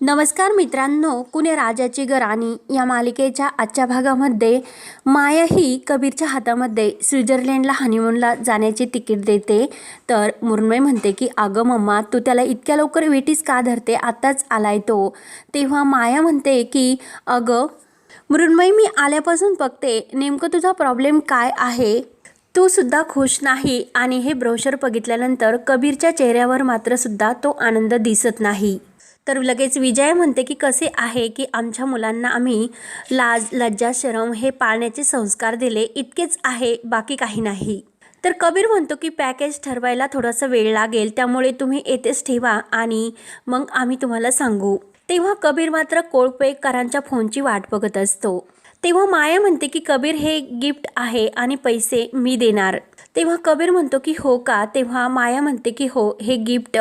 नमस्कार मित्रांनो कुणे राजाची गराणी या मालिकेच्या आजच्या भागामध्ये माया ही कबीरच्या हातामध्ये स्वित्झर्लंडला हनीमूनला जाण्याची तिकीट देते. तर मुर्मय म्हणते की अगं मम्मा तू त्याला इतक्या लवकर वेटीस का धरते? आत्ताच आलाय तो. तेव्हा माया म्हणते की अगं मृण्मयी मी आल्यापासून बघते नेमकं तुझा प्रॉब्लेम काय आहे? तू सुद्धा खुश नाही. आणि हे ब्रोशर बघितल्यानंतर कबीरच्या चेहऱ्यावर मात्र सुद्धा तो आनंद दिसत नाही. तर लगेच विजय म्हणते की कसे आहे की आमच्या मुलांना आम्ही लाज लज्जा शरम हे पाळण्याचे संस्कार दिले. इतकेच आहे बाकी काही नाही. तर कबीर म्हणतो की पॅकेज ठरवायला थोडासा वेळ लागेल. त्यामुळे तुम्ही येथेच ठेवा आणि मग आम्ही तुम्हाला सांगू. तेव्हा कबीर मात्र कोळपेकरांच्या फोनची वाट बघत असतो. तेव्हा माया म्हणते की कबीर हे गिफ्ट आहे आणि पैसे मी देणार. तेव्हा कबीर म्हणतो की हो का? तेव्हा माया म्हणते की हो हे गिफ्ट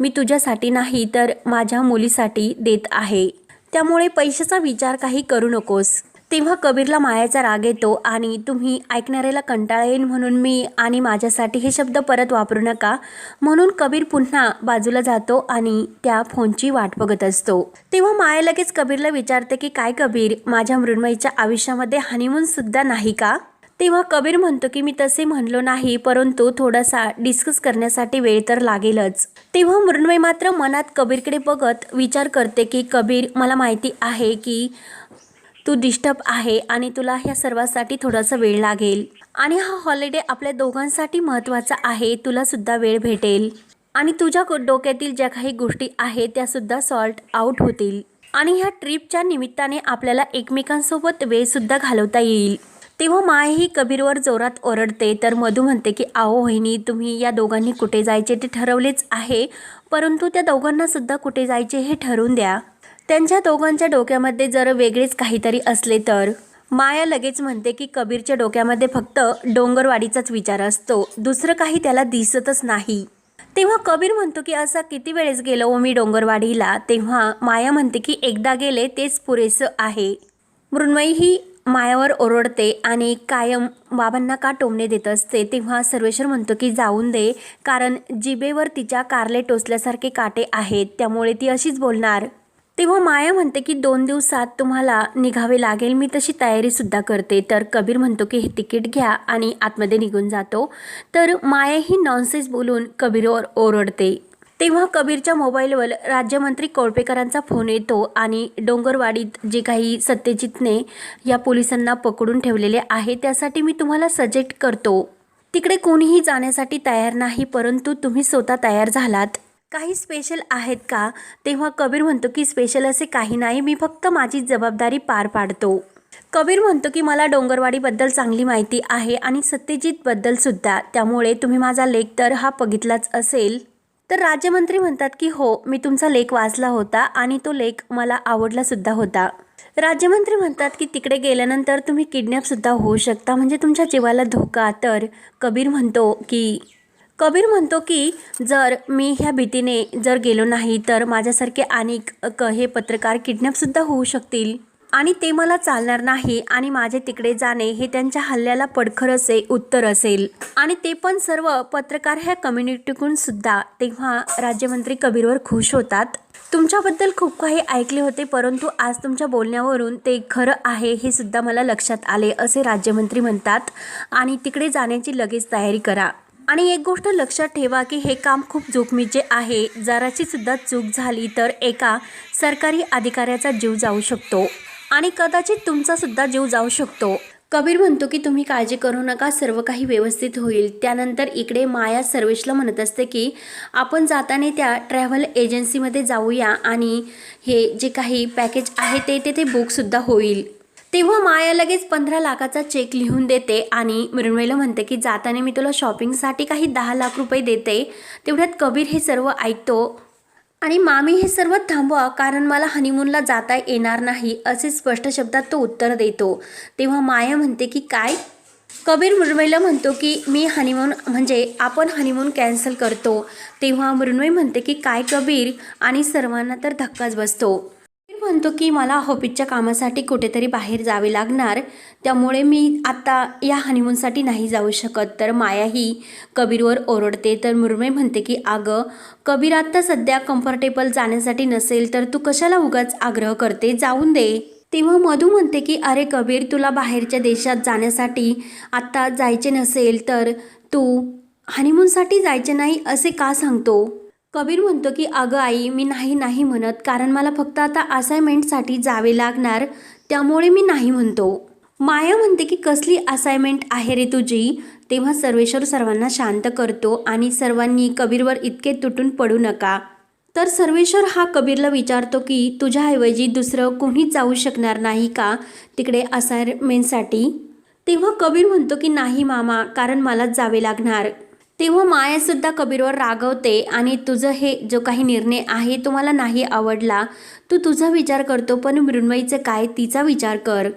मी तुझ्यासाठी नाही तर माझ्या मुलीसाठी देत आहे. त्यामुळे पैशाचा विचार काही करू नकोस. तेव्हा कबीरला मायाचा राग येतो आणि तुम्ही ऐकणाऱ्याला कंटाळा येईल म्हणून मी आणि माझ्यासाठी हे शब्द परत वापरू नका. म्हणून कबीर पुन्हा बाजूला जातो आणि त्या फोनची वाट बघत असतो. तेव्हा माया लगेच कबीरला विचारते की काय कबीर माझ्या मृण्मयीच्या आयुष्यामध्ये हनीमून सुद्धा नाही का? तेव्हा कबीर म्हणतो की मी तसे म्हणलो नाही परंतु थोडासा डिस्कस करण्यासाठी वेळ तर लागेलच. तेव्हा मृण्मय मात्र मनात कबीरकडे बघत विचार करते की कबीर मला माहिती आहे की तू डिस्टर्ब आहे आणि तुला ह्या सर्वासाठी थोडासा वेळ लागेल. आणि हा हॉलिडे आपल्या दोघांसाठी महत्त्वाचा आहे तुला सुद्धा वेळ भेटेल. आणि तुझ्या डोक्यातील ज्या काही गोष्टी आहेत त्यासुद्धा सॉल्ट आउट होतील. आणि ह्या ट्रिपच्या निमित्ताने आपल्याला एकमेकांसोबत वेळसुद्धा घालवता येईल. तेव्हा माय ही कबीरवर जोरात ओरडते तर मधू म्हणते की आहो वहिनी तुम्ही या दोघांनी कुठे जायचे ते ठरवलेच आहे परंतु त्या दोघांनासुद्धा कुठे जायचे हे ठरवून द्या. त्यांच्या दोघांच्या डोक्यामध्ये जर वेगळेच काहीतरी असले तर? माया लगेच म्हणते की कबीरच्या डोक्यामध्ये फक्त डोंगरवाडीचाच विचार असतो. दुसरं काही त्याला दिसतच नाही. तेव्हा कबीर म्हणतो की असा किती वेळेस गेलो व मी डोंगरवाडीला? तेव्हा माया म्हणते की एकदा गेले तेच पुरेसं आहे. मृण्मयी ही मायावर ओरडते आणि कायम बाबांना का टोमणे देत असते? तेव्हा सर्वेश्वर म्हणतो की जाऊन दे कारण जिबेवर तिच्या कारले टोचल्यासारखे काटे आहेत. त्यामुळे ती अशीच बोलणार. तेव्हा माया म्हणते की दोन दिवसात तुम्हाला निघावे लागेल. मी तशी तयारीसुद्धा करते. तर कबीर म्हणतो की हे तिकीट घ्या आणि आतमध्ये निघून जातो. तर माया ही नॉनसेन्स बोलून कबीरवर ओरडते. तेव्हा कबीरच्या मोबाईलवर राज्यमंत्री कोळपेकरांचा फोन येतो आणि डोंगरवाडीत जे काही सत्यजितने या पोलिसांना पकडून ठेवलेले आहे त्यासाठी मी तुम्हाला सजेक्ट करतो. तिकडे कोणीही जाण्यासाठी तयार नाही परंतु तुम्ही स्वतः तयार झालात. काही स्पेशल आहेत का? तेव्हा कबीर म्हणतो की स्पेशल असे काही नाही. मी फक्त माझी जबाबदारी पार पाडतो. कबीर म्हणतो की मला डोंगरवाडीबद्दल चांगली माहिती आहे आणि सत्यजितबद्दल सुद्धा. त्यामुळे तुम्ही माझा लेख तर हा बघितलाच असेल. तर राज्यमंत्री म्हणतात की हो मी तुमचा लेख वाचला होता आणि तो लेख मला आवडला सुद्धा होता. राज्यमंत्री म्हणतात की तिकडे गेल्यानंतर तुम्ही किडनॅप सुद्धा होऊ शकता. म्हणजे तुमच्या जीवाला धोका. तर कबीर म्हणतो की कबीर म्हणतो की जर मी ह्या भीतीने जर गेलो नाही तर माझ्यासारखे अनेक क हे पत्रकार किडनॅपसुद्धा होऊ शकतील. आणि ते मला चालणार नाही आणि माझे तिकडे जाणे हे त्यांच्या हल्ल्याला पडखर असे उत्तर असेल. आणि ते पण सर्व पत्रकार ह्या कम्युनिटीकडून सुद्धा तेव्हा राज्यमंत्री कबीरवर खुश होतात. तुमच्याबद्दल खूप काही ऐकले होते परंतु आज तुमच्या बोलण्यावरून ते खरं आहे हे सुद्धा मला लक्षात आले असे राज्यमंत्री म्हणतात. आणि तिकडे जाण्याची लगेच तयारी करा. आणि एक गोष्ट लक्षात ठेवा की हे काम खूप जोखमीचे आहे. जराची सुद्धा चूक झाली तर एका सरकारी अधिकाऱ्याचा जीव जाऊ शकतो. आणि कदाचित तुमचा सुद्धा जीव जाऊ शकतो. कबीर म्हणतो की तुम्ही काळजी करू नका सर्व काही व्यवस्थित होईल. त्यानंतर इकडे माया सर्वेशला म्हणत असते की आपण जाताना त्या ट्रॅव्हल एजन्सीमध्ये जाऊया आणि हे जे काही पॅकेज आहे ते तेथे बुकसुद्धा होईल. तेव्हा माया लगेच पंधरा लाखाचा चेक लिहून देते आणि मृण्मयला म्हणते की जाताना मी तुला शॉपिंगसाठी काही दहा लाख रुपये देते. तेवढ्यात कबीर हे सर्व ऐकतो आणि मामी हे सर्व थांबवा कारण मला हनीमूनला जाता येणार नाही असे स्पष्ट शब्दात तो उत्तर देतो. तेव्हा माया म्हणते की काय? कबीर मृण्मयला म्हणतो की मी हनीमून म्हणजे आपण हनीमून कॅन्सल करतो. तेव्हा मृण्मय म्हणते की काय कबीर? आणि सर्वांना तर धक्काच बसतो. म्हणतो की मला ऑफिसच्या कामासाठी कुठेतरी बाहेर जावे लागणार. त्यामुळे मी आता या हनीमूनसाठी नाही जाऊ शकत. तर माया ही कबीरवर ओरडते. तर मुरमे म्हणते की अगं कबीर आत्ता सध्या कम्फर्टेबल जाण्यासाठी नसेल तर तू कशाला उगाच आग्रह करते? जाऊन दे. तेव्हा मधू म्हणते की अरे कबीर तुला बाहेरच्या देशात जाण्यासाठी आत्ता जायचे नसेल तर तू हनीमूनसाठी जायचे नाही असे का सांगतो? कबीर म्हणतो की अगं आई मी नाही नाही म्हणत. कारण मला फक्त आता असाइनमेंटसाठी जावे लागणार. त्यामुळे मी नाही म्हणतो. माया म्हणते की कसली असाइनमेंट आहे रे तुझी? तेव्हा सर्वेश्वर सर्वांना शांत करतो आणि सर्वांनी कबीरवर इतके तुटून पडू नका. तर सर्वेश्वर हा कबीरला विचारतो की तुझ्याऐवजी दुसरं कोणीच जाऊ शकणार नाही का तिकडे असाइनमेंटसाठी तेव्हा कबीर म्हणतो की नाही मामा कारण मलाच जावे लागणार. तेव्हा मायासुद्धा कबीरवर रागवते आणि तुझं हे जो काही निर्णय आहे तो मला नाही आवडला तू तुझा विचार करतो पण मृण्मयीचं काय तिचा विचार कर.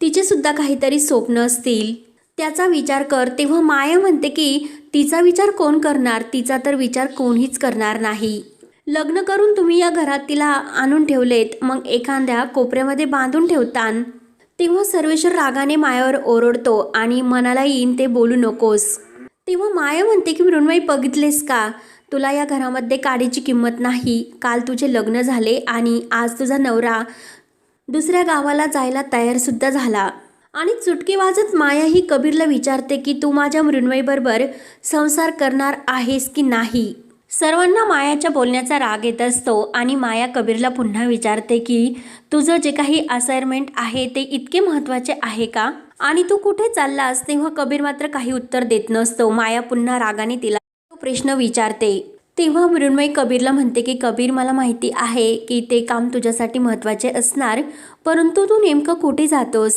तिचेसुद्धा काहीतरी स्वप्न असतील. त्याचा विचार कर. तेव्हा माया म्हणते की तिचा विचार कोण करणार? तिचा तर विचार कोणीच करणार नाही. लग्न करून तुम्ही या घरात तिला आणून ठेवलेत मग एखाद्या कोपऱ्यामध्ये बांधून ठेवतान. तेव्हा सर्वेश्वर रागाने मायावर ओरडतो आणि मनाला येईन ते बोलू नकोस. तेव्हा माया म्हणते की मृण्मयी बघितलेस का? तुला या घरामध्ये काडीची किंमत नाही. काल तुझे लग्न झाले आणि आज तुझा नवरा दुसऱ्या गावाला जायला तयारसुद्धा झाला. आणि चुटकी वाजत माया ही कबीरला विचारते की तू माझ्या मृण्मयीबरोबर संसार करणार आहेस की नाही? सर्वांना मायाच्या बोलण्याचा राग येत असतो आणि माया कबीरला पुन्हा विचारते की तुझं जे काही असाइनमेंट आहे ते इतके महत्त्वाचे आहे का? आणि तू कुठे चाललास तेव्हा कबीर मात्र काही उत्तर देत नसतो. माया पुन्हा रागाने तिला तो प्रश्न विचारते. तेव्हा मृण्मयी कबीरला म्हणते की कबीर मला माहिती आहे की ते काम तुझ्यासाठी महत्त्वाचे असणार परंतु तू नेमकं कुठे जातोस?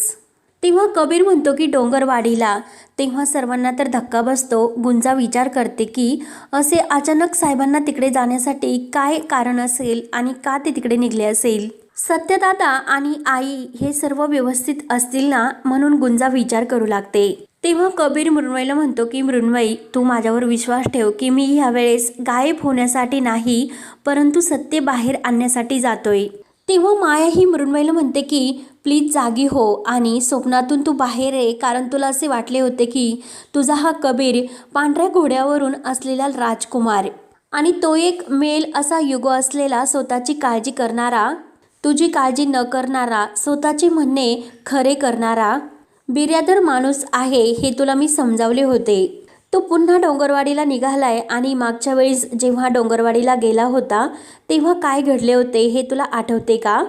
तेव्हा कबीर म्हणतो की डोंगरवाडीला. तेव्हा सर्वांना तर धक्का बसतो. गुंजा विचार करते की असे अचानक साहेबांना तिकडे जाण्यासाठी काय कारण असेल आणि का ते तिकडे निघले असेल? सत्यदादा आणि आई हे सर्व व्यवस्थित असतील ना म्हणून गुंजा विचार करू लागते. तेव्हा कबीर मृण्मयीला म्हणतो की मृण्मयी तू माझ्यावर विश्वास ठेव की मी ह्यावेळेस गायब होण्यासाठी नाही परंतु सत्य बाहेर आणण्यासाठी जातोय. तेव्हा माया ही मृण्मयीला म्हणते की प्लीज जागी हो आणि स्वप्नातून तू बाहेर ये कारण तुला असे वाटले होते की तुझा हा कबीर पांढऱ्या घोड्यावरून असलेला राजकुमार आणि तो एक मेल असा युग असलेला स्वतःची काळजी करणारा तुझी काळजी न करणारा स्वतःचे म्हणणे खरे करणारा बिर्यादर माणूस आहे हे तुला मी समजावले होते. तो पुन्हा डोंगरवाडीला निघालाय आणि मागच्या वेळेस जेव्हा डोंगरवाडीला गेला होता तेव्हा काय घडले होते हे तुला आठवते का?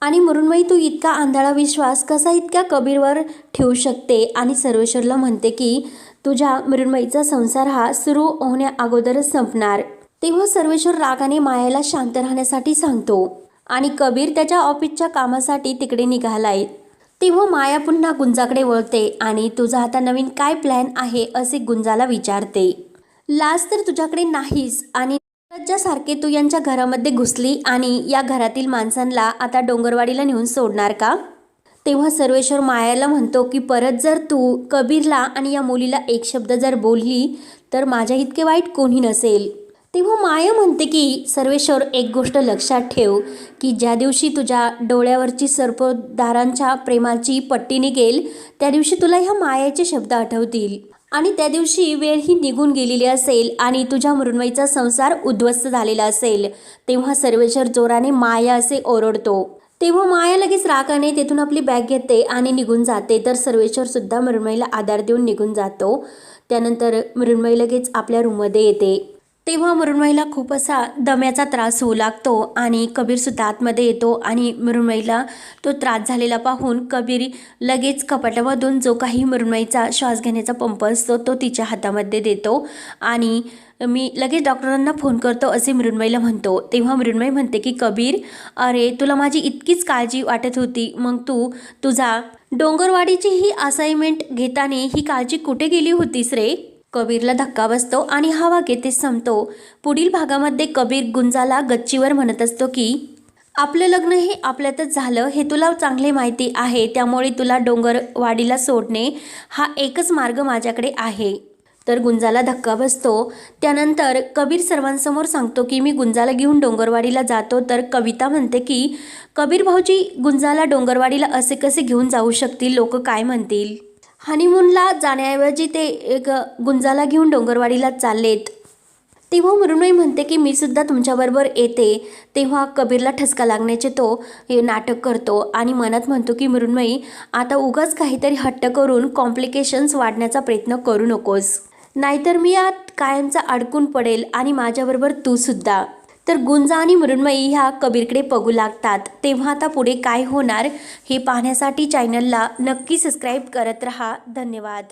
आणि मृण्मयी तू इतका आंधळा विश्वास कसा इतक्या कबीरवर ठेवू शकते? आणि सर्वेश्वरला म्हणते की तुझ्या मृण्मयीचा संसार हा सुरू होण्या अगोदरच संपणार. तेव्हा सर्वेश्वर रागाने मायाला शांत राहण्यासाठी सांगतो. आणि कबीर त्याच्या ऑफिसच्या कामासाठी तिकडे निघालाय तेव्हा माया पुन्हा गुंजाकडे वळते आणि तुझा आता नवीन काय प्लॅन आहे असे गुंजाला विचारते. लाज तर तुझ्याकडे नाहीस आणि सारखे तू यांच्या घरामध्ये घुसली आणि या घरातील माणसांना आता डोंगरवाडीला नेऊन सोडणार का? तेव्हा सर्वेश्वर मायाला म्हणतो की परत जर तू कबीरला आणि या मुलीला एक शब्द जर बोलली तर माझ्या इतके वाईट कोणी नसेल. तेव्हा माया म्हणते की सर्वेश्वर एक गोष्ट लक्षात ठेव की ज्या दिवशी तुझ्या डोळ्यावरची सर्पदारांच्या प्रेमाची पट्टी निघेल त्या दिवशी तुला ह्या मायाचे शब्द आठवतील. आणि त्या दिवशी वेळ ही निघून गेलेली असेल आणि तुझ्या मृण्मयीचा संसार उद्ध्वस्त झालेला असेल तेव्हा सर्वेश्वर जोराने माया असे ओरडतो. तेव्हा माया लगेच रागाने तेथून आपली बॅग घेते आणि निघून जाते. तर सर्वेश्वर सुद्धा मृण्मयीला आधार देऊन निघून जातो. त्यानंतर मृण्मयी लगेच आपल्या रूममध्ये येते. तेव्हा मृण्मयीला खूप असा दम्याचा त्रास होऊ लागतो आणि कबीरसुद्धा आतमध्ये येतो आणि मृण्मयीला तो त्रास झालेला पाहून कबीर लगेच कपाटामधून जो काही मृण्मयीचा श्वास घेण्याचा पंप असतो तो तिच्या हातामध्ये देतो आणि मी लगेच डॉक्टरांना फोन करतो असे मृण्मयीला म्हणतो. तेव्हा मृण्मयी म्हणते की कबीर अरे तुला माझी इतकीच काळजी वाटत होती. मग तू तुझा डोंगरवाडीची ही असाइनमेंट घेताना ही काळजी कुठे गेली होतीस रे? कबीरला धक्का बसतो आणि हा वाक्य ते संपतो. पुढील भागामध्ये कबीर गुंजाला गच्चीवर म्हणत असतो की आपलं लग्न हे आपल्यातच झालं हे तुला चांगले माहिती आहे त्यामुळे तुला डोंगरवाडीला सोडणे हा एकच मार्ग माझ्याकडे आहे. तर गुंजाला धक्का बसतो. त्यानंतर कबीर सर्वांसमोर सांगतो की मी गुंजाला घेऊन डोंगरवाडीला जातो. तर कविता म्हणते की कबीर भाऊजी गुंजाला डोंगरवाडीला असे कसे घेऊन जाऊ शकतील? लोक काय म्हणतील? हनीमूनला जाण्याऐवजी ते एक गुंजाला घेऊन डोंगरवाडीला चाललेत. तेव्हा मृण्मयी म्हणते की मी सुद्धा तुमच्याबरोबर येते. तेव्हा कबीरला ठसका लागण्याचे तो हे नाटक करतो आणि मनात म्हणतो की मृण्मयी आता उगाच काहीतरी हट्ट करून कॉम्प्लिकेशन्स वाढण्याचा प्रयत्न करू नकोस. नाहीतर मी यात कायमचा अडकून पडेल आणि माझ्याबरोबर तू सुद्धा. तर गुंजा आणि मृण्मयी ह्या कबीरकडे बघू लागतात. तेव्हा आता पुढे काय होणार हे पाहण्यासाठी चॅनलला नक्की सबस्क्राईब करत रहा. धन्यवाद.